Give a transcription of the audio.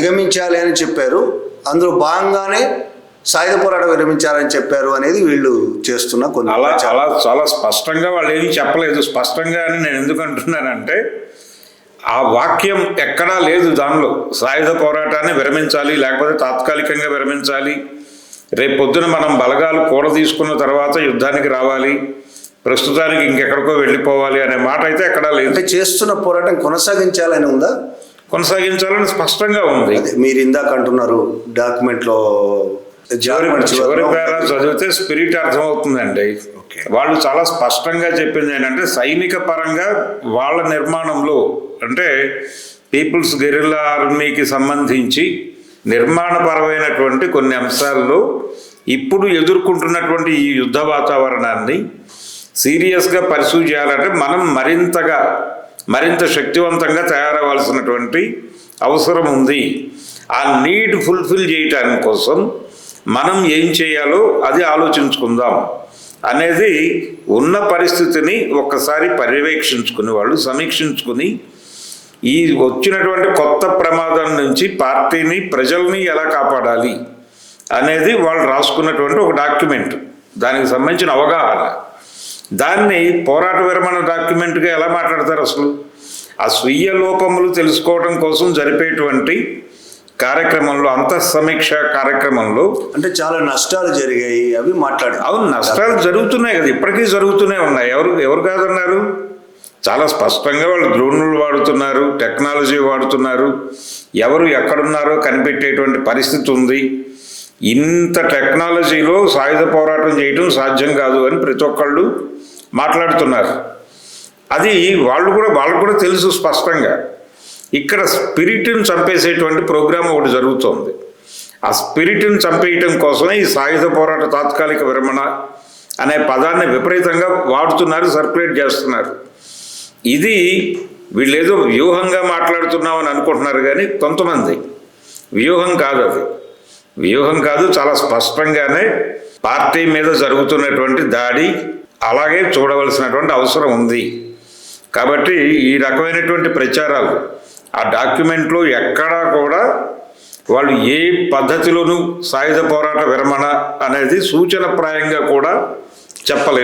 అధిగమించాలి అని చెప్పారు. అందులో భాగంగానే సాయుధ పోరాటం విరమించాలని చెప్పారు అనేది వీళ్ళు చేస్తున్న కొన్ని అలా చాలా చాలా స్పష్టంగా వాళ్ళు ఏమీ చెప్పలేదు. స్పష్టంగా అని నేను ఎందుకు అంటున్నానంటే ఆ వాక్యం ఎక్కడా లేదు దానిలో. సాయుధ పోరాటాన్ని విరమించాలి లేకపోతే తాత్కాలికంగా విరమించాలి. రేపు పొద్దున మనం బలగాలు కూడ తీసుకున్న తర్వాత యుద్ధానికి రావాలి ప్రస్తుతానికి ఇంకెక్కడికో వెళ్ళిపోవాలి అనే మాట అయితే ఎక్కడా లేదు. అంటే చేస్తున్న పోరాటం కొనసాగించాలని ఉందా? కొనసాగించాలని స్పష్టంగా ఉంది. మీరు ఇందాక అంటున్నారు డాక్యుమెంట్లో చివరి document చివరి చివరిలో పేర చదివితే స్పిరిట్ అర్థమవుతుందండి. వాళ్ళు చాలా స్పష్టంగా చెప్పింది ఏంటంటే సైనిక పరంగా వాళ్ళ నిర్మాణంలో అంటే పీపుల్స్ గెరిల్లా ఆర్మీకి సంబంధించి నిర్మాణపరమైనటువంటి కొన్ని అంశాల్లో ఇప్పుడు ఎదుర్కొంటున్నటువంటి ఈ యుద్ధ వాతావరణాన్ని సీరియస్గా పరిశూ చేయాలంటే మనం మరింతగా మరింత శక్తివంతంగా తయారవ్వాల్సినటువంటి అవసరం ఉంది. ఆ నీడ్ ఫుల్ఫిల్ చేయటానికి కోసం మనం ఏం చేయాలో అది ఆలోచించుకుందాం అనేది ఉన్న పరిస్థితిని ఒక్కసారి పర్యవేక్షించుకుని వాళ్ళు సమీక్షించుకుని ఈ వచ్చినటువంటి కొత్త ప్రమాదం నుంచి పార్టీని ప్రజల్ని ఎలా కాపాడాలి అనేది వాళ్ళు రాసుకున్నటువంటి ఒక డాక్యుమెంట్. దానికి సంబంధించిన అవగాహన. దాన్ని పోరాట విరమణ డాక్యుమెంట్గా ఎలా మాట్లాడతారు అసలు? ఆ స్వీయ లోపములు తెలుసుకోవడం కోసం జరిపేటువంటి కార్యక్రమంలో అంతఃసమీక్ష కార్యక్రమంలో అంటే చాలా నష్టాలు జరిగాయి అవి మాట్లాడారు. అవును నష్టాలు జరుగుతున్నాయి కదా ఇప్పటికీ జరుగుతూనే ఉన్నాయి. ఎవరు ఎవరు కాదన్నారు? చాలా స్పష్టంగా వాళ్ళు డ్రోన్లు వాడుతున్నారు టెక్నాలజీ వాడుతున్నారు. ఎవరు ఎక్కడున్నారో కనిపెట్టేటువంటి పరిస్థితి ఉంది. ఇంత టెక్నాలజీలో సాయుధ పోరాటం చేయడం సాధ్యం కాదు అని ప్రతి ఒక్కళ్ళు మాట్లాడుతున్నారు. అది వాళ్ళు కూడా వాళ్ళకు కూడా తెలుసు స్పష్టంగా. ఇక్కడ స్పిరిట్ని చంపేసేటువంటి ప్రోగ్రాం ఒకటి జరుగుతోంది. ఆ స్పిరిట్ని చంపేయటం కోసమే ఈ సాయుధ పోరాట తాత్కాలిక విరమణ అనే పదాన్ని విపరీతంగా వాడుతున్నారు సర్క్యులేట్ చేస్తున్నారు. ఇది వీళ్ళేదో వ్యూహంగా మాట్లాడుతున్నామని అనుకుంటున్నారు కానీ కొంతమంది. వ్యూహం కాదు అది. వ్యూహం కాదు చాలా స్పష్టంగానే పార్టీ మీద జరుగుతున్నటువంటి దాడి అలాగే చూడవలసినటువంటి అవసరం ఉంది. కాబట్టి ఈ రకమైనటువంటి ప్రచారాలు ఆ డాక్యుమెంట్లో ఎక్కడా కూడా వాళ్ళు ఏ పద్ధతిలోనూ సాయుధ పోరాట విరమణ అనేది సూచనప్రాయంగా కూడా చెప్పలేదు.